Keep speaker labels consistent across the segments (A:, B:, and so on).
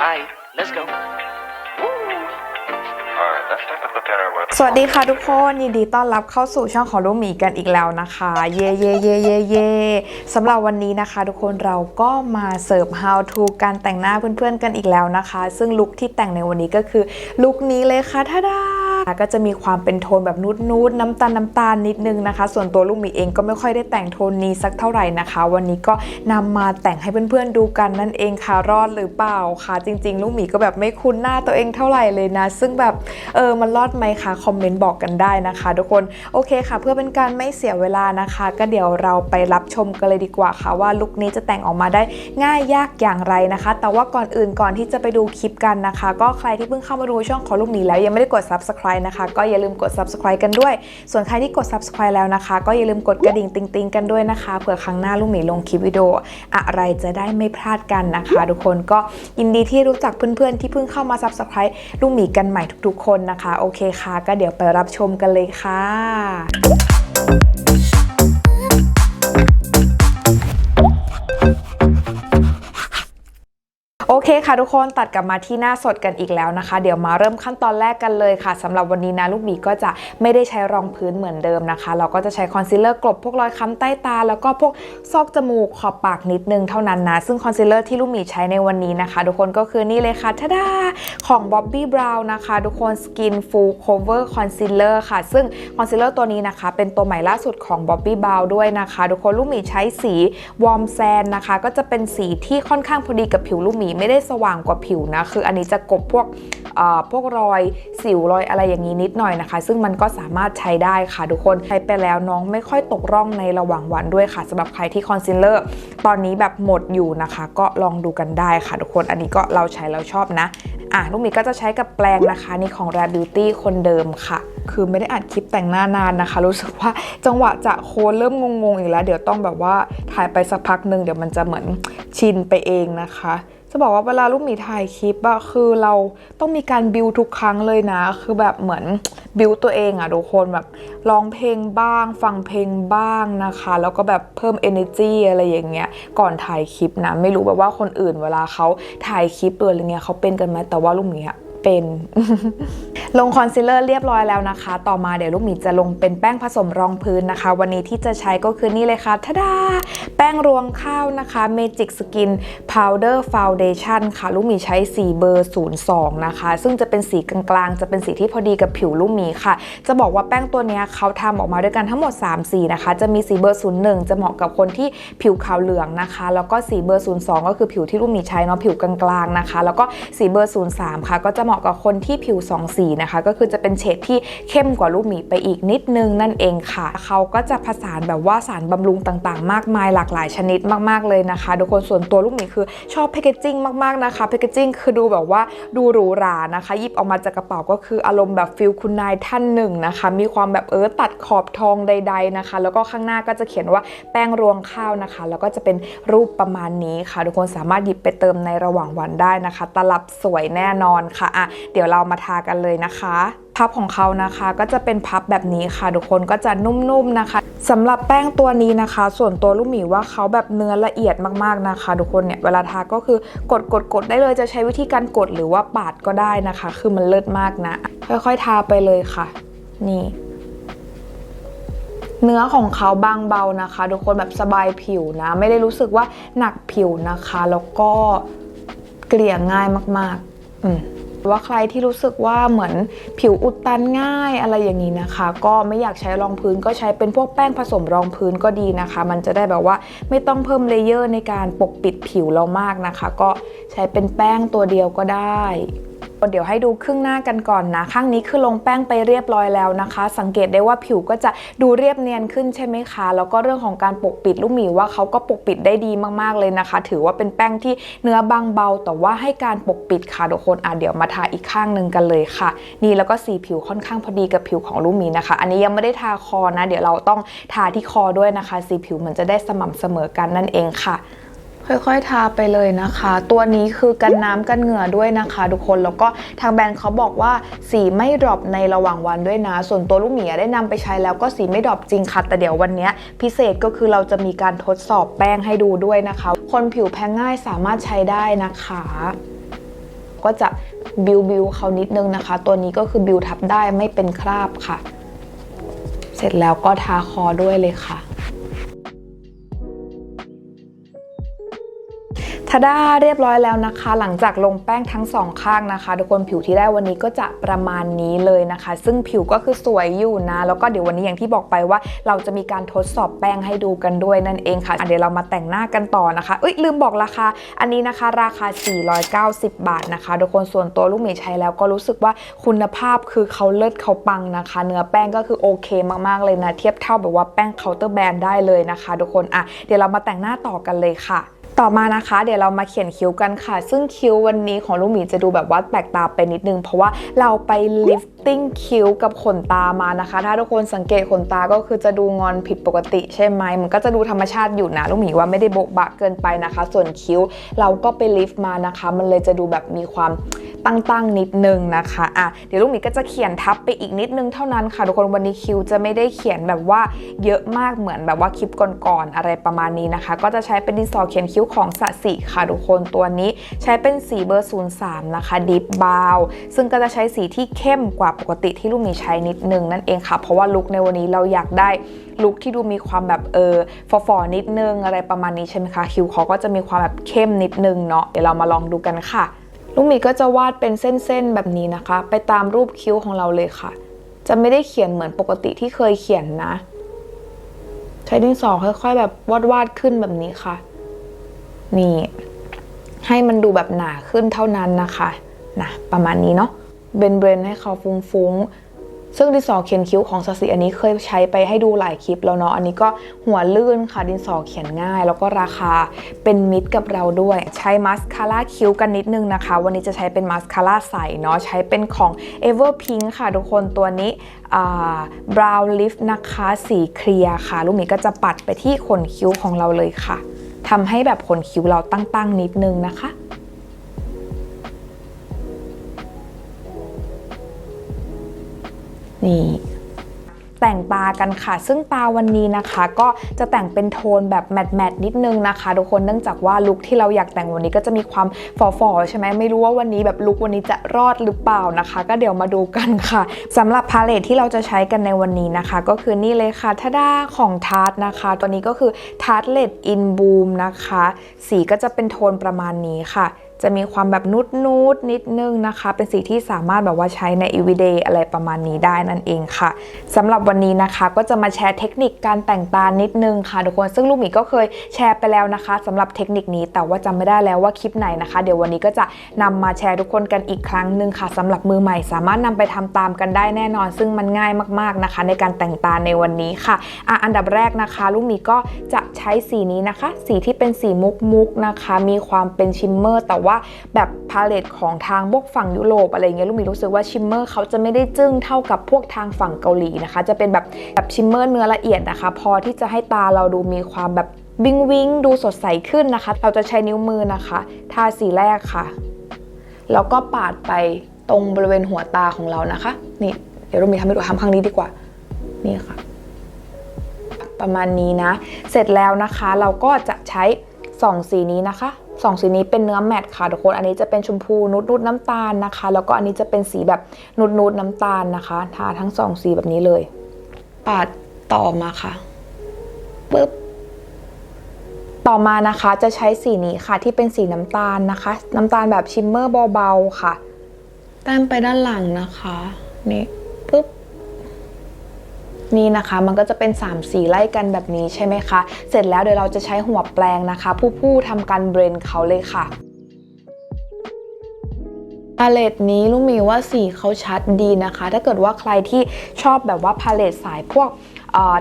A: Alright, let's go.
B: Alright, let's start with looking at our website.
C: สวัสดีค่ะทุกคนยินดีต้อนรับเข้าสู่ช่องของลูกหมีกันอีกแล้วนะคะ เย่เย่เย่เย่เย่สำหรับวันนี้นะคะ ทุกคนเราก็มาเสิร์ฟ how to การแต่งหน้าเพื่อนๆกันอีกแล้วนะคะ ซึ่งลุคที่แต่งในวันนี้ก็คือลุคนี้เลยค่ะท่าดา ก็จะมีความเป็นโทนแบบนูดๆน้ำตาลน้ำตาลนิดนึงนะคะ ส่วนตัวลูกหมีเองก็ไม่ค่อยได้แต่งโทนนี้สักเท่าไหร่นะคะ วันนี้ก็นำมาแต่งให้เพื่อนๆดูกันนั่นเองค่ะรอดหรือเปล่าคะจริง ๆ ลูกหมีก็แบบไม่คุ้นหน้าตัวเองเท่าไหร่เลยนะ ซึ่งแบบเออมันรอดไหมคะคอมเมนต์บอกกันได้นะคะ ทุกคนโอเคค่ะ เพื่อเป็นการไม่เสียเวลานะคะ ก็เดี๋ยวเราไปรับชมกันเลยดีกว่าค่ะว่าลุคนี้จะแต่งออกมาได้ง่ายยากอย่างไรนะคะ แต่ว่าก่อนอื่นก่อนที่จะไปดูคลิปกันนะคะ ก็ใครที่เพิ่งเข้ามาดูช่องของลูกหมีแล้วยังไม่ได้กด subscribe นะคะ ก็อย่าลืมกด subscribe กันด้วย ส่วนใครที่กด subscribe แล้วนะคะ ก็อย่าลืมกดกระดิ่งติ๊งๆกันด้วยนะคะเผื่อครั้งหน้าลูกหมีลงคลิปวิดีโออะไรจะได้ไม่พลาดกันนะคะ ทุกคนก็ยินดีที่รู้จักเพื่อนๆ ที่เพิ่งเข้ามา subscribe ลูกหมีกันใหม่ทุกๆ คนนะคะ โอเคค่ะ ก็เดี๋ยวไปรับชมกันเลยค่ะ คค่ะทุกคนตัดกลับมาที่หน้าสดกันอีกแล้วนะคะ เดี๋ยวมาเริ่มขั้นตอนแรกกันเลยค่ะสำหรับวันนี้นะลูกหมีก็จะไม่ได้ใช้รองพื้นเหมือนเดิมนะคะ เราก็จะใช้คอนซีลเลอร์กลบพวกรอยค้ำใต้ตา แล้วก็พวกซอกจมูกขอบปากนิดนึงเท่านั้นนะ ซึ่งคอนซีลเลอร์ที่ลูกหมีใช้ในวันนี้นะคะ ทุกคนก็คือนี่เลยค่ะทาดาของ Bobbi Brown นะคะ ทุกคน Skin Full Cover Concealer ค่ะ ซึ่งคอนซีลเลอร์ตัวนี้นะคะ เป็นตัวใหม่ล่าสุดของ Bobbi Brown ด้วยนะคะ ทุกคนลูกหมีใช้สี Warm Sand นะคะ ก็จะเป็นสีที่ค่อนข้างพอดีกับผิวลูกหมีไม่ได้สว่างกว่าผิวนะ คืออันนี้จะกบพวกพวกรอยสิวรอยอะไรอย่างนี้นิดหน่อยนะคะ ซึ่งมันก็สามารถใช้ได้ค่ะทุกคนใช้ไปแล้วน้องไม่ค่อยตกร่องในระหว่างวันด้วยค่ะสำหรับใครที่คอนซีลเลอร์ตอนนี้แบบหมดอยู่นะคะ ก็ลองดูกันได้ค่ะทุกคนอันนี้ก็เราใช้แล้วชอบนะอะลูกหมีก็จะใช้กับแปรงนะคะนี่ของ Rare Beauty คนเดิมค่ะ คือไม่ได้อัดคลิปแต่งหน้านานนะคะ รู้สึกว่าจังหวะจะโคนเริ่มงงๆอีกแล้ว เดี๋ยวต้องแบบว่าถ่ายไปสักพักหนึ่งเดี๋ยวมันจะเหมือนชินไปเองนะคะ จะบอกว่าเวลาลูกหมีถ่ายคลิปอะคือเราต้องมีการบิวทุกครั้งเลยนะ คือแบบเหมือนบิวตัวเองอะทุกคนแบบร้องเพลงบ้าง ฟังเพลงบ้างนะคะ แล้วก็แบบเพิ่ม energy อะไรอย่างเงี้ย ก่อนถ่ายคลิปนะ ไม่รู้แบบว่าคนอื่นเวลาเขาถ่ายคลิปหรืออะไรเงี้ยเขาเป็นกันไหมแต่ว่าลูกหมีอะ เป็น ลงคอนซีลเลอร์เรียบร้อยแล้วนะคะ ต่อมาเดี๋ยวลูกหมีจะลงเป็นแป้งผสมรองพื้นนะคะ วันนี้ที่จะใช้ก็คือนี่เลยค่ะทะดา แป้งรวงข้าวนะคะ Magic Skin Powder Foundation ค่ะ ลูกหมีใช้สีเบอร์ 02 นะคะ ซึ่งจะเป็นสีกลางๆ จะเป็นสีที่พอดีกับผิวลูกหมีค่ะ จะบอกว่าแป้งตัวนี้เขาทำออกมาด้วยกันทั้งหมด 3 สีนะคะ จะมีสีเบอร์ 01 จะเหมาะกับคนที่ผิวขาวเหลืองนะคะ แล้วก็สีเบอร์ 02 ก็คือผิวที่ลูกหมีใช้เนาะผิวกลางๆนะคะ แล้วก็สีเบอร์ 03 ค่ะก็จะเหมาะกับคนที่ผิว2สีนะคะ ก็คือจะเป็นเฉดที่เข้มกว่าลูกหมีไปอีกนิดนึงนั่นเองค่ะ เขาก็จะผสานแบบว่าสารบำรุงต่างๆ มากมายหลากหลายชนิดมากๆเลยนะคะทุกคนส่วนตัวลูกหมีคือชอบแพคเกจจิ้งมากๆนะคะแพคเกจิ้งคือดูแบบว่าดูหรูหรานะคะ หยิบออกมาจากกระเป๋าก็คืออารมณ์แบบฟิลคุณนายท่านหนึ่งนะคะ มีความแบบเออตัดขอบทองใด ๆนะคะ แล้วก็ข้างหน้าก็จะเขียนว่าแป้งรวงข้าวนะคะ แล้วก็จะเป็นรูปประมาณนี้ค่ะ ทุกคนสามารถหยิบไปเติมในระหว่างวันได้นะคะ ตลับสวยแน่นอนค่ะอะเดี๋ยวเรามาทากันเลยนะคะพับของเขานะคะก็จะเป็นพับแบบนี้ค่ะ ทุกคนก็จะนุ่มๆนะคะสำหรับแป้งตัวนี้นะคะ ส่วนตัวลูกหมีว่าเขาแบบเนื้อละเอียดมากๆนะคะ ทุกคนเนี่ยเวลาทาก็คือกดกดกดได้เลยจะใช้วิธีการกดหรือว่าปาดก็ได้นะคะ คือมันเลิศมากนะ ค่อยๆทาไปเลยค่ะ นี่ เนื้อของเขาบางเบานะคะ ทุกคนแบบสบายผิวนะ ไม่ได้รู้สึกว่าหนักผิวนะคะ แล้วก็เกลี่ยง่ายมาก ๆ อืม ว่าใครที่รู้สึกว่าเหมือนผิวอุดตันง่ายอะไรอย่างนี้นะคะ ก็ไม่อยากใช้รองพื้นก็ใช้เป็นพวกแป้งผสมรองพื้นก็ดีนะคะ มันจะได้แบบว่าไม่ต้องเพิ่มเลเยอร์ในการปกปิดผิวเรามากนะคะ ก็ใช้เป็นแป้งตัวเดียวก็ได้ เดี๋ยวให้ดูครึ่งหน้ากันก่อนนะข้างนี้คือลงแป้งไปเรียบร้อยแล้วนะคะ สังเกตได้ว่าผิวก็จะดูเรียบเนียนขึ้นใช่ไหมคะ แล้วก็เรื่องของการปกปิดลูกหมีว่าเขาก็ปกปิดได้ดีมากๆเลยนะคะ ถือว่าเป็นแป้งที่เนื้อบางเบา แต่ว่าให้การปกปิดค่ะทุกคนอะเดี๋ยวมาทาอีกข้างหนึ่งกันเลยค่ะ นี่แล้วก็สีผิวค่อนข้างพอดีกับผิวของลูกหมีนะคะ อันนี้ยังไม่ได้ทาคอนะ เดี๋ยวเราต้องทาที่คอด้วยนะคะ สีผิวมันจะได้สม่ำเสมอกันนั่นเองค่ะ ค่อยๆ ทาไปเลยนะคะ ตัวนี้คือกันน้ำกันเหงื่อด้วยนะคะ ทุกคนแล้วก็ทางแบรนด์เขาบอกว่าสีไม่ดรอปในระหว่างวันด้วยนะ ส่วนตัวลูกหมีได้นำไปใช้แล้วก็สีไม่ดรอปจริงค่ะแต่เดี๋ยววันนี้พิเศษก็คือเราจะมีการทดสอบแป้งให้ดูด้วยนะคะ คนผิวแพ้ง่ายสามารถใช้ได้นะคะ ก็จะบิวบิวเขานิดนึงนะคะ ตัวนี้ก็คือบิวทับได้ไม่เป็นคราบค่ะ เสร็จแล้วก็ทาคอด้วยเลยค่ะ ทาด้าเรียบร้อยแล้วนะคะ หลังจากลงแป้งทั้งสองข้างนะคะ ทุกคนผิวที่ได้วันนี้ก็จะประมาณนี้เลยนะคะ ซึ่งผิวก็คือสวยอยู่นะ แล้วก็เดี๋ยววันนี้อย่างที่บอกไปว่า เราจะมีการทดสอบแป้งให้ดูกันด้วยนั่นเองค่ะะเดี๋ยวเรามาแต่งหน้ากันต่อนะคะเอ้ยลืมบอกราคา อันนี้นะคะ ราคา 490 บาทนะคะ ทุกคนส่วนตัวลูกหมีใช้แล้วก็รู้สึกว่าคุณภาพคือเขาเลิศเขาปังนะคะ เนื้อแป้งก็คือโอเคมากๆเลยนะเทียบเท่าแบบว่าแป้งเคาน์เตอร์แบรนด์ได้เลยนะคะ ทุกคนอะเดี๋ยวเรามาแต่งหน้าต่อกันเลยค่ะ ต่อมานะคะ เดี๋ยวเรามาเขียนคิ้วกันค่ะ ซึ่งคิ้ววันนี้ของลูกหมีจะดูแบบว่าแปลกตาไปนิดนึง เพราะว่าเราไปลิฟต์งคิ้วกับขนตามานะคะ ถ้าทุกคนสังเกตขนตาก็คือจะดูงอนผิดปกติใช่ไหมมันก็จะดูธรรมชาติอยู่นะลูกหมีว่าไม่ได้โบะบะเกินไปนะคะ ส่วนคิ้วเราก็ไปลิฟต์มานะคะ มันเลยจะดูแบบมีความตั้งๆนิดนึงนะคะอะเดี๋ยวลูกหมีก็จะเขียนทับไปอีกนิดนึงเท่านั้นค่ะทุกคนวันนี้คิ้วจะไม่ได้เขียนแบบว่าเยอะมากเหมือนแบบว่าคลิปก่อนๆอะไรประมาณนี้นะคะ ก็จะใช้เป็นดินสอเขียนคิ้วของสะสิค่ะทุกคนตัวนี้ใช้เป็นสีเบอร์ 03 นะคะดิฟบาวซึ่งก็จะใช้สีที่เข้มกว่าปกติที่ลูกมีใช้นิดนึงนั่นเองค่ะ เพราะว่าลุคในวันนี้เราอยากได้ลุคที่ดูมีความแบบเออฟอๆนิดนึงอะไรประมาณนี้ใช่ไหมคะคิ้วเขาก็จะมีความแบบเข้มนิดนึงเนาะเดี๋ยวเรามาลองดูกันค่ะ ลูกมีก็จะวาดเป็นเส้นๆแบบนี้นะคะ ไปตามรูปคิ้วของเราเลยค่ะ จะไม่ได้เขียนเหมือนปกติที่เคยเขียนนะ ใช้ดินสอค่อย ๆ แบบวาดๆขึ้นแบบนี้ค่ะ นี่ให้มันดูแบบหนาขึ้นเท่านั้นนะคะนะประมาณนี้เนาะ เบนเบรนให้เขาฟุ้งๆ ซึ่งดินสอเขียนคิ้วของสสิอันนี้เคยใช้ไปให้ดูหลายคลิปแล้วเนาะ อันนี้ก็หัวลื่นค่ะดินสอเขียนง่าย แล้วก็ราคาเป็นมิตรกับเราด้วย ใช้มาสคาร่าคิ้วกันนิดนึงนะคะ วันนี้จะใช้เป็นมาสคาร่าใสเนาะ ใช้เป็นของ Everpink ค่ะทุกคน ตัวนี้บราวน์ลิฟนะคะ สีเคลียร์ค่ะ ลูกหมีก็จะปัดไปที่ขนคิ้วของเราเลยค่ะทำให้แบบขนคิ้วเราตั้งๆนิดนึงนะคะ นี่แต่งตากันค่ะ ซึ่งตาวันนี้นะคะ ก็จะแต่งเป็นโทนแบบแมทแมทนิดนึงนะคะทุกคนเนื่องจากว่าลุคที่เราอยากแต่งวันนี้ก็จะมีความฝ่อๆใช่ไหมไม่รู้ว่าวันนี้แบบลุควันนี้จะรอดหรือเปล่านะคะ ก็เดี๋ยวมาดูกันค่ะสำหรับพาเลทที่เราจะใช้กันในวันนี้นะคะ ก็คือนี่เลยค่ะทาด้าของทาร์ตนะคะ ตัวนี้ก็คือทาร์ตเลดอินบูมนะคะ สีก็จะเป็นโทนประมาณนี้ค่ะ จะมีความแบบนุดนูดๆนิดนึงนะคะ เป็นสีที่สามารถแบบว่าใช้ใน everyday อะไรประมาณนี้ได้นั่นเองค่ะสำหรับวันนี้นะคะก็จะมาแชร์เทคนิคการแต่งตานิดนึงค่ะทุกคนซึ่งลูกหมีก็เคยแชร์ไปแล้วนะคะสำหรับเทคนิคนี้แต่ว่าจำไม่ได้แล้วว่าคลิปไหนนะคะ เดี๋ยววันนี้ก็จะนำมาแชร์ทุกคนกันอีกครั้งหนึ่งค่ะสำหรับมือใหม่สามารถนำไปทำตามกันได้แน่นอน ซึ่งมันง่ายมากๆนะคะ ในการแต่งตาในวันนี้ค่ะอะอันดับแรกนะคะ ลูกหมีก็จะใช้สีนี้นะคะ สีที่เป็นสีมุกมุกนะคะ มีความเป็นชิมเมอร์แต่ว่าแบบพาเลตของทางพวกฝั่งยุโรปอะไรเงี้ยลูกมีรู้สึกว่าชิมเมอร์เขาจะไม่ได้จึ้งเท่ากับพวกทางฝั่งเกาหลีนะคะ จะเป็นแบบแบบชิมเมอร์เนื้อละเอียดนะคะ พอที่จะให้ตาเราดูมีความแบบวิงวิงดูสดใสขึ้นนะคะ เราจะใช้นิ้วมือนะคะทาสีแรกค่ะ แล้วก็ปาดไปตรงบริเวณหัวตาของเรานะคะ นี่เดี๋ยวเรามีทำให้ดูทำครั้งนี้ดีกว่า นี่ค่ะ ประมาณนี้นะ เสร็จแล้วนะคะ เราก็จะใช้สองสีนี้นะคะ สองสีนี้เป็นเนื้อแมตต์ค่ะทุกคน อันนี้จะเป็นชมพูนุดนุดๆน้ำตาลนะคะ แล้วก็อันนี้จะเป็นสีแบบนุดนุดๆน้ำตาลนะคะทาทั้งสองสีแบบนี้เลย ปาดต่อมาค่ะปึ๊บต่อมานะคะจะใช้สีนี้ค่ะที่เป็นสีน้ำตาลนะคะ น้ำตาลแบบชิมเมอร์เบาๆค่ะแต้มไปด้านหลังนะคะนี่ปึ๊บ นี่นะคะ มันก็จะเป็น 3 สีไล่กันแบบนี้ใช่ไหมคะ เสร็จแล้วเดี๋ยวเราจะใช้หัวแปรงนะคะ ผู้ผู้ทำการเบรนเขาเลยค่ะพาเลตนี้ลูกมีว่าสีเขาชัดดีนะคะ ถ้าเกิดว่าใครที่ชอบแบบว่าพาเลตสายพวก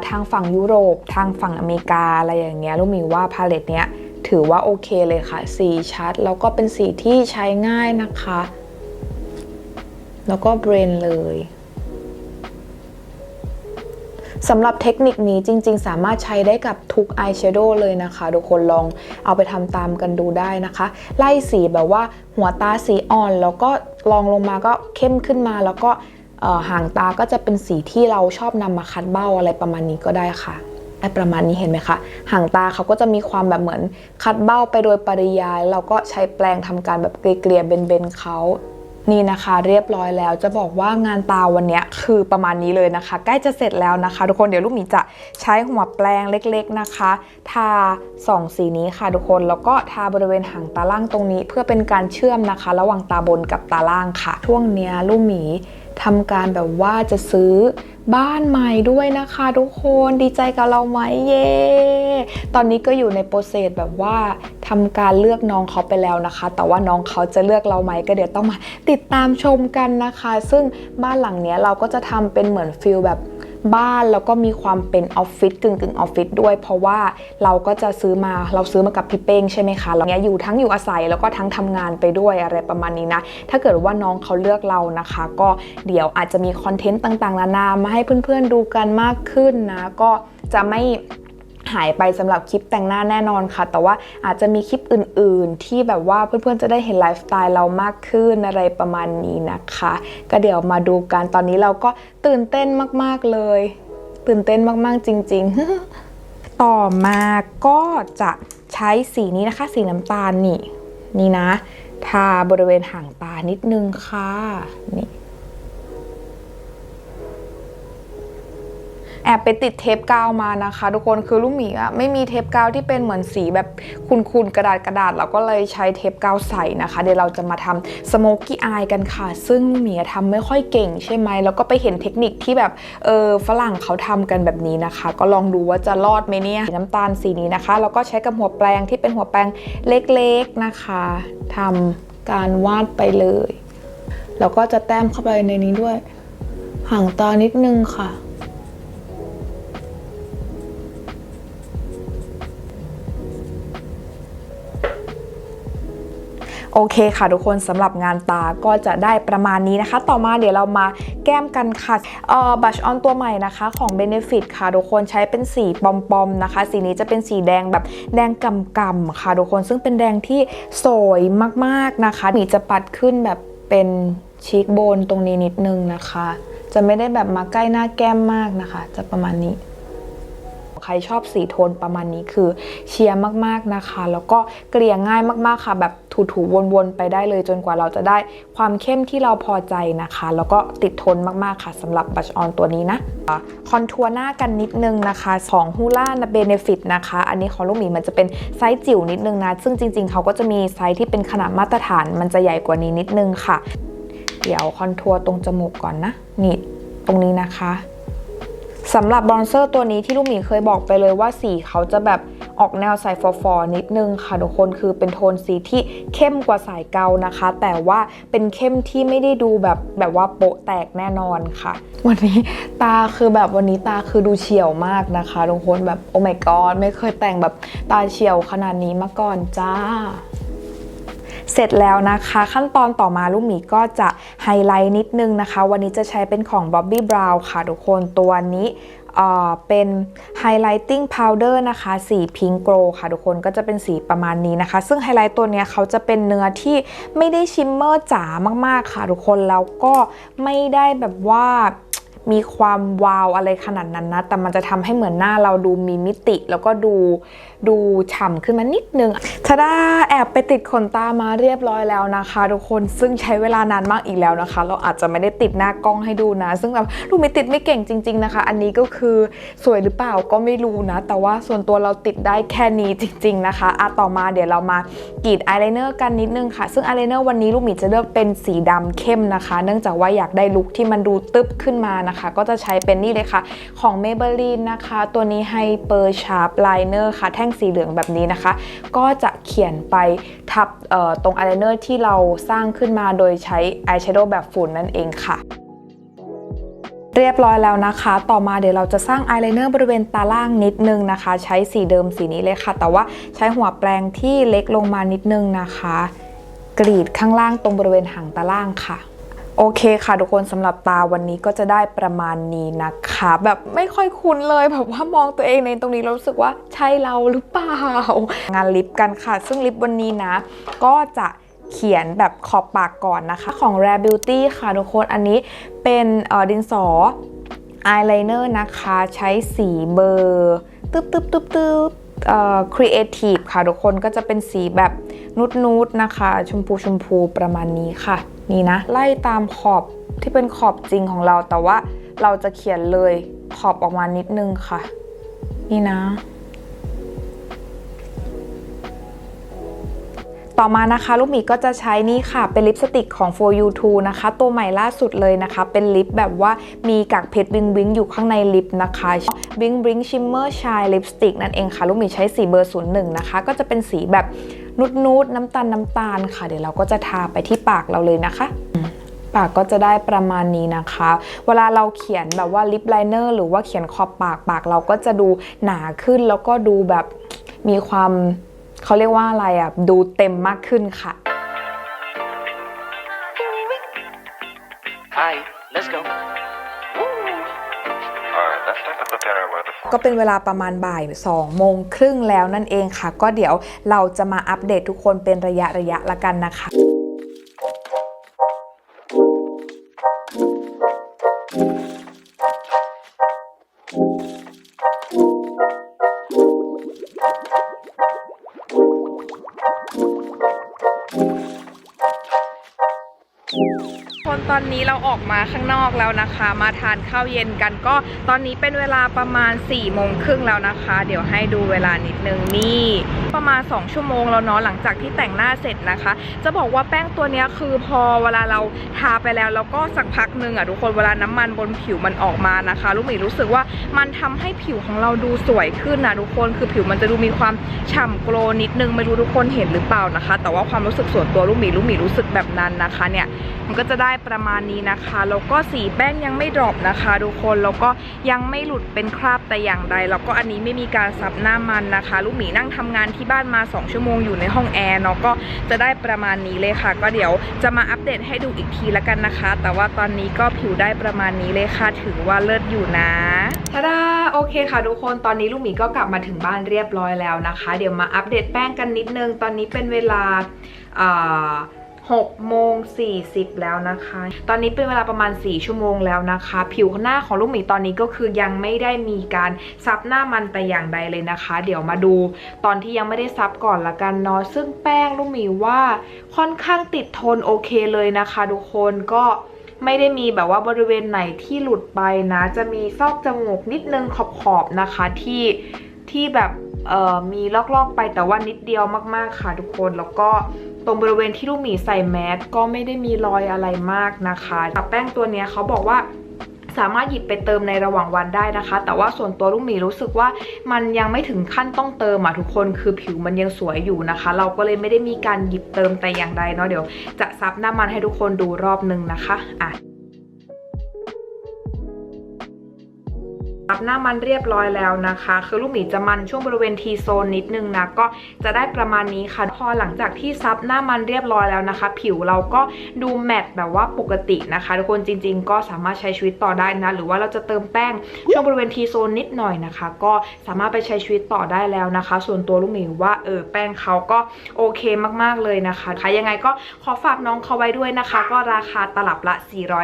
C: ทางฝั่งยุโรป ทางฝั่งอเมริกาอะไรอย่างเงี้ยลูกมีว่าพาเลตเนี้ยถือว่าโอเคเลยค่ะ สีชัดแล้วก็เป็นสีที่ใช้ง่ายนะคะ แล้วก็เบรนเลย สำหรับเทคนิคนี้จริง ๆ สามารถใช้ได้กับทุกอายแชโดว์เลยนะคะ ทุกคนลองเอาไปทำตามกันดูได้นะคะ ไล่สีแบบว่าหัวตาสีอ่อน แล้วก็ลองลงมาก็เข้มขึ้นมา แล้วก็ห่างตาก็จะเป็นสีที่เราชอบนำมาคัดเบ้าอะไรประมาณนี้ก็ได้ค่ะไอประมาณนี้เห็นไหมคะ ห่างตาเขาก็จะมีความแบบเหมือนคัดเบ้าไปโดยปริยาย เราก็ใช้แปรงทำการแบบเกลี่ยๆเบนเขา นี่นะคะเรียบร้อยแล้วจะบอกว่างานตาวันนี้คือประมาณนี้เลยนะคะ ใกล้จะเสร็จแล้วนะคะ ทุกคนเดี๋ยวลูกหมีจะใช้หัวแปรงเล็กๆนะคะ ทาสองสีนี้ค่ะทุกคนแล้วก็ทาบริเวณหางตาล่างตรงนี้ เพื่อเป็นการเชื่อมนะคะ ระหว่างตาบนกับตาล่างค่ะ ช่วงเนี้ยลูกหมี ทำการแบบว่าจะซื้อบ้านใหม่ด้วยนะคะทุกคนดีใจกับเราไหมเย้ตอนนี้ก็อยู่ในโปรเซสแบบว่าทำการเลือกน้องเขาไปแล้วนะคะ แต่ว่าน้องเขาจะเลือกเราไหมก็เดี๋ยวต้องมาติดตามชมกันนะคะ ซึ่งบ้านหลังเนี้ยเราก็จะทำเป็นเหมือนฟิลแบบ บ้านแล้วก็มีความเป็นออฟฟิศกึ่งกึ่งๆออฟฟิศด้วย เพราะว่าเราก็จะซื้อมาเราซื้อมากับพี่เป้งใช่ไหมคะเราเนี้ยอยู่ทั้งอยู่อาศัยแล้วก็ทั้งทำงานไปด้วยอะไรประมาณนี้นะ ถ้าเกิดว่าน้องเขาเลือกเรานะคะ ก็เดี๋ยวอาจจะมีคอนเทนต์ต่างๆ นานามาให้เพื่อนๆดูกันมากขึ้นนะ ก็จะไม่ หายไปสำหรับคลิปแต่งหน้าแน่นอนค่ะ แต่ว่าอาจจะมีคลิปอื่น ๆ ที่แบบว่าเพื่อนๆจะได้เห็นไลฟ์สไตล์เรามากขึ้นอะไรประมาณนี้นะคะ ก็เดี๋ยวมาดูกันตอนนี้เราก็ตื่นเต้นมากๆเลย ตื่นเต้นมากๆจริง ๆ ต่อมาก็จะใช้สีนี้นะคะ สีน้ำตาลนี่ นี่นะ ทาบริเวณหางตานิดนึงค่ะนี่ แอบไปติดเทปกาวมานะคะ ทุกคนคือลูกหมีอะไม่มีเทปกาวที่เป็นเหมือนสีแบบคูนๆกระดาษกระดาษเราก็เลยใช้เทปกาวใสนะคะ เดี๋ยวเราจะมาทำสโมกกี้อายกันค่ะ ซึ่งลูกหมีทำไม่ค่อยเก่งใช่ไหมแล้วก็ไปเห็นเทคนิคที่แบบเออฝรั่งเขาทำกันแบบนี้นะคะ ก็ลองดูว่าจะรอดไหมเนี่ยน้ำตาลสีนี้นะคะ แล้วก็ใช้กับหัวแปรงที่เป็นหัวแปรงเล็กๆนะคะทำการวาดไปเลย แล้วก็จะแต้มเข้าไปในนี้ด้วยห่างตานิดนึงค่ะ โอเคค่ะทุกคนสำหรับงานตาก็จะได้ประมาณนี้นะคะ ต่อมาเดี๋ยวเรามาแก้มกันค่ะเอ่อบัชออนตัวใหม่นะคะของ Benefit ค่ะทุกคนใช้เป็นสีปอมๆนะคะ สีนี้จะเป็นสีแดงแบบแดงกำๆค่ะทุกคนซึ่งเป็นแดงที่สวยมากๆนะคะนี่จะปัดขึ้นแบบเป็นชีกโบนตรงนี้นิดนึงนะคะ จะไม่ได้แบบมาใกล้หน้าแก้มมากนะคะ จะประมาณนี้ รชอบสีโทนประมาณนี้คือเชียร์มากๆนะคะ แล้วก็เกลี่ยง่ายมากๆค่ะ แบบถูๆวนๆไปได้เลยจนกว่าเราจะได้ความเข้มที่เราพอใจนะคะ แล้วก็ติดทนมากๆค่ะสำหรับบัชออนตัวนี้นะคอนทัวร์หน้ากันนิดนึงนะคะของฮูล่าเบเนฟิตนะคะ อันนี้ของลูกหมีมันจะเป็นไซส์จิ๋วนิดนึงนะ ซึ่งจริงๆ เขาก็จะมีไซส์ที่เป็นขนาดมาตรฐานมันจะใหญ่กว่านี้นิดนึงค่ะ เดี๋ยวคอนทัวร์ตรงจมูกก่อนนะ นี่ตรงนี้นะคะ สำหรับบรอนเซอร์ตัวนี้ที่ลูกหมีเคยบอกไปเลยว่าสีเขาจะแบบออกแนวใสฟอฟอๆนิดนึงค่ะทุกคนคือเป็นโทนสีที่เข้มกว่าสายเกานะคะ แต่ว่าเป็นเข้มที่ไม่ได้ดูแบบแบบว่าโปะแตกแน่นอนค่ะ วันนี้ตาคือแบบวันนี้ตาคือดูเฉียวมากนะคะทุกคนแบบโอ้ my god ไม่เคยแต่งแบบตาเฉียวขนาดนี้มาก่อนจ้า เสร็จแล้วนะคะ ขั้นตอนต่อมาลูกหมีก็จะไฮไลท์นิดนึงนะคะ วันนี้จะใช้เป็นของ Bobbi Brown ค่ะทุกคนตัวนี้เป็น Highlighting Powder นะคะ สี Pink Glow ค่ะทุกคนก็จะเป็นสีประมาณนี้นะคะ ซึ่งไฮไลท์ตัวนี้เขาจะเป็นเนื้อที่ไม่ได้ชิมเมอร์จ๋ามากๆค่ะทุกคนแล้วก็ไม่ได้แบบว่า มีความวาวอะไรขนาดนั้นนะ แต่มันจะทำให้เหมือนหน้าเราดูมีมิติ แล้วก็ดูดูฉ่ำขึ้นมานิดนึงทาดาแอบไปติดขนตามาเรียบร้อยแล้วนะคะ ทุกคนซึ่งใช้เวลานานมากอีกแล้วนะคะ เราอาจจะไม่ได้ติดหน้ากล้องให้ดูนะ ซึ่งแบบลูกมิติดไม่เก่งจริง ๆนะคะ อันนี้ก็คือสวยหรือเปล่าก็ไม่รู้นะ แต่ว่าส่วนตัวเราติดได้แค่นี้จริง ๆนะคะอะต่อมาเดี๋ยวเรามากรีดอายไลเนอร์กันนิดนึงค่ะ ซึ่งอายไลเนอร์วันนี้ลูกหมีจะเลือกเป็นสีดำเข้มนะคะ เนื่องจากว่าอยากได้ลุคที่มันดูตึ๊บขึ้นมานะคะก็จะใช้เป็นนี่เลยค่ะ ของ Maybelline นะคะ ตัวนี้ Hyper Sharp Liner ค่ะ แท่งสีเหลืองแบบนี้นะคะ ก็จะเขียนไปทับตรงอายไลเนอร์ที่เราสร้างขึ้นมาโดยใช้อายแชโดว์แบบฝุ่นนั่นเองค่ะเรียบร้อยแล้วนะคะ ต่อมาเดี๋ยวเราจะสร้างอายไลเนอร์บริเวณตาล่างนิดนึงนะคะ ใช้สีเดิมสีนี้เลยค่ะ แต่ว่าใช้หัวแปรงที่เล็กลงมานิดนึงนะคะ กรีดข้างล่างตรงบริเวณหางตาล่างค่ะ โอเคค่ะทุกคนสำหรับตาวันนี้ก็จะได้ประมาณนี้นะคะ แบบไม่ค่อยคุ้นเลยแบบว่ามองตัวเองในตรงนี้รู้สึกว่าใช่เราหรือเปล่า งานลิปกันค่ะ ซึ่งลิปวันนี้นะ ก็จะเขียนแบบขอบปากก่อนนะคะ ของ Rare Beauty ค่ะทุกคนอันนี้เป็นออดินสออายไลเนอร์นะคะใช้สีเบอร์ตึ๊บตึ๊บตึ๊บตึ๊บเอ่อครีเอทีฟค่ะทุกคนก็จะเป็นสีแบบนูดนูดๆนะคะ ชมพูชมพูประมาณนี้ค่ะ นี่นะ ไล่ตามขอบที่เป็นขอบจริงของเรา แต่ว่าเราจะเขียนเลยขอบออกมานิดนึงค่ะ นี่นะต่อมานะคะลูกหมีก็จะใช้นี่ค่ะ เป็นลิปสติกของ For You 2นะคะ ตัวใหม่ล่าสุดเลยนะคะ เป็นลิปแบบว่ามีกากเพชรวิงวิงอยู่ข้างในลิปนะคะวิงวิงชิมเมอร์ชายลิปสติกนั่นเองค่ะ ลูกหมีใช้สีเบอร์ 01 นะคะ ก็จะเป็นสีแบบ นุดนูดๆน้ำตาลน้ำตาลค่ะ เดี๋ยวเราก็จะทาไปที่ปากเราเลยนะคะ ปากก็จะได้ประมาณนี้นะคะ เวลาเราเขียนแบบว่าลิปไลเนอร์หรือว่าเขียนขอบปากปากเราก็จะดูหนาขึ้นแล้วก็ดูแบบมีความเขาเรียกว่าอะไรอะ ดูเต็มมากขึ้นค่ะ
A: Hi, let's go.
C: ก็เป็นเวลาประมาณบ่าย2โมงครึ่งแล้วนั่นเองค่ะ ก็เดี๋ยวเราจะมาอัปเดตทุกคนเป็นระยะระยะละกันนะคะคนตอนนี้เราออกมาข้างนอกแล้วนะคะ มาทานข้าวเย็นกันก็ตอนนี้เป็นเวลาประมาณ4ี่โมงครึ่งแล้วนะคะ เดี๋ยวให้ดูเวลานิดนึงนี่ประมาณ 2 ชั่วโมงแล้วเนาะหลังจากที่แต่งหน้าเสร็จนะคะ จะบอกว่าแป้งตัวนี้คือพอเวลาเราทาไปแล้วแล้วก็สักพักหนึ่งอะทุกคนเวลาน้ำมันบนผิวมันออกมานะคะ ลูกหมีรู้สึกว่ามันทำให้ผิวของเราดูสวยขึ้นนะทุกคนคือผิวมันจะดูมีความฉ่ำโกลนิดนึงไม่รู้ทุกคนเห็นหรือเปล่านะคะ แต่ว่าความรู้สึกส่วนตัวลูกหมีลูกหมีรู้สึกแบบนั้นนะคะเนี่ย มันก็จะได้ประมาณนี้นะคะแล้วก็สีแป้งยังไม่ดรอปนะคะทุกคนแล้วก็ยังไม่หลุดเป็นคราบแต่อย่างใด แล้วก็อันนี้ไม่มีการซับหน้ามันนะคะ ลูกหมีนั่งทำงานที่บ้านมา 2 ชั่วโมงอยู่ในห้องแอร์เนาะก็จะได้ประมาณนี้เลยค่ะ ก็เดี๋ยวจะมาอัปเดตให้ดูอีกทีละกันนะคะ แต่ว่าตอนนี้ก็ผิวได้ประมาณนี้เลยค่ะถือว่าเลิศอยู่นะทาดาโอเคค่ะทุกคนตอนนี้ลูกหมีก็กลับมาถึงบ้านเรียบร้อยแล้วนะคะ เดี๋ยวมาอัปเดตแป้งกันนิดนึง ตอนนี้เป็นเวลาอ่า 6โมง40 แล้วนะคะ ตอนนี้เป็นเวลาประมาณ 4 ชั่วโมงแล้วนะคะ ผิวหน้าของลูกหมีตอนนี้ก็คือยังไม่ได้มีการซับหน้ามันแต่อย่างใดเลยนะคะ เดี๋ยวมาดูตอนที่ยังไม่ได้ซับก่อนละกันเนาะซึ่งแป้งลูกหมีว่าค่อนข้างติดทนโอเคเลยนะคะทุกคนก็ไม่ได้มีแบบว่าบริเวณไหนที่หลุดไปนะ จะมีซอกจมูกนิดนึงขอบๆนะคะที่ที่แบบ มีลอกๆไปแต่ว่านิดเดียวมากๆค่ะทุกคนแล้วก็ตรงบริเวณที่ลูกหมีใส่แมสก็ไม่ได้มีรอยอะไรมากนะคะแต่แป้งตัวนี้เขาบอกว่าสามารถหยิบไปเติมในระหว่างวันได้นะคะ แต่ว่าส่วนตัวลูกหมีรู้สึกว่ามันยังไม่ถึงขั้นต้องเติมอะทุกคนคือผิวมันยังสวยอยู่นะคะ เราก็เลยไม่ได้มีการหยิบเติมแต่อย่างใดเนาะเดี๋ยว จะซับหน้ามันให้ทุกคนดูรอบนึงนะคะอะ รับหน้ามันเรียบร้อยแล้วนะคะ คือลูกหมีจะมันช่วงบริเวณทีโซนนิดนึงนะก็จะได้ประมาณนี้ค่ะ พอหลังจากที่ซับหน้ามันเรียบร้อยแล้วนะคะ ผิวเราก็ดูแมตต์แบบว่าปกตินะคะทุกคนจริง ๆ ก็สามารถใช้ชีวิตต่อได้นะ หรือว่าเราจะเติมแป้งช่วงบริเวณทีโซนนิดหน่อยนะคะ ก็สามารถไปใช้ชีวิตต่อได้แล้วนะคะ ส่วนตัวลูกหมีว่าเออแป้งเขาก็โอเคมากๆเลยนะคะค่ะยังไงก็ขอฝากน้องเขาไว้ด้วยนะคะ ก็ราคาตลับละ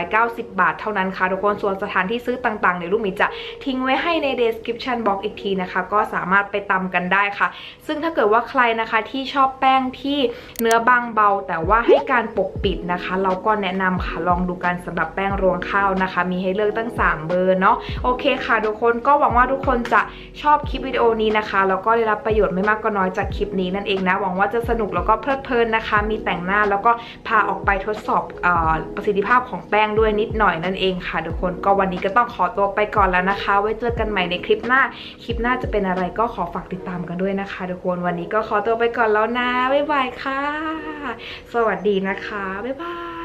C: 490 บาทเท่านั้นค่ะทุกคนส่วนสถานที่ซื้อต่างๆเดี๋ยวลูกหมีจะทิ้งไว้ให้ใน description box อีกทีนะคะ ก็สามารถไปตำกันได้ค่ะ ซึ่งถ้าเกิดว่าใครนะคะที่ชอบแป้งที่เนื้อบางเบา แต่ว่าให้การปกปิดนะคะ เราก็แนะนำค่ะลองดูกันสำหรับแป้งรวงข้าวนะคะ มีให้เลือกตั้ง 3 เบอร์เนาะโอเคค่ะทุกคนก็หวังว่าทุกคนจะชอบคลิปวิดีโอนี้นะคะแล้วก็ได้รับประโยชน์ไม่มากก็น้อยจากคลิปนี้นั่นเองนะหวังว่าจะสนุกแล้วก็เพลิดเพลินนะคะ มีแต่งหน้าแล้วก็พาออกไปทดสอบอประสิทธิภาพของแป้งด้วยนิดหน่อยนั่นเองค่ะทุกคนก็วันนี้ก็ต้องขอตัวไปก่อนแล้วนะคะไว้เจอกันใหม่ในคลิปหน้า คลิปหน้าจะเป็นอะไรก็ขอฝากติดตามกันด้วยนะคะทุกคน วันนี้ก็ขอตัวไปก่อนแล้วนะ บ๊ายบายค่ะ สวัสดีนะคะ บ๊ายบาย